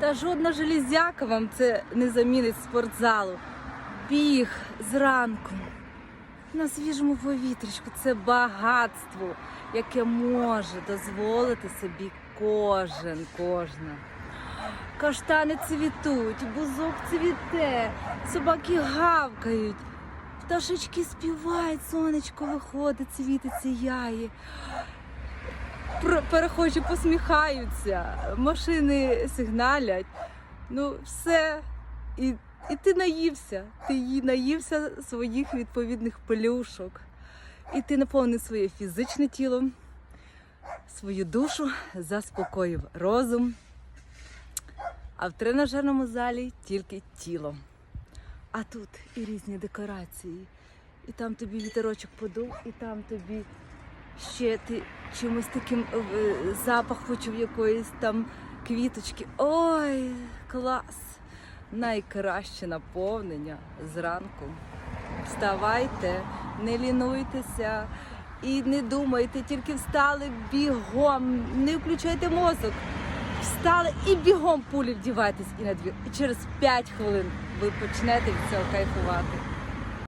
Та жодна железяка вам це не замінить спортзалу. Біг зранку на свіжому повітрячку це багатство, яке може дозволити собі кожен, кожна. Каштани цвітуть, бузок цвіте, собаки гавкають, пташечки співають, сонечко виходить, світить, сіяє. Перехожі посміхаються, машини сигналять. Ну, все. І, і ти наївся. Ти наївся своїх відповідних плюшок. І ти наповнив своє фізичне тіло, свою душу, заспокоїв розум. А в тренажерному залі тільки тіло. А тут і різні декорації. І там тобі вітерочок подув, і там тобі ще ти чимось таким е, запах почув якоїсь там квіточки. Ой, клас! Найкраще наповнення зранку. Вставайте, не лінуйтеся і не думайте, тільки встали бігом, не включайте мозок. Встали і бігом пулі вдівайтесь і на двір. І через 5 хвилин ви почнете від цього кайфувати.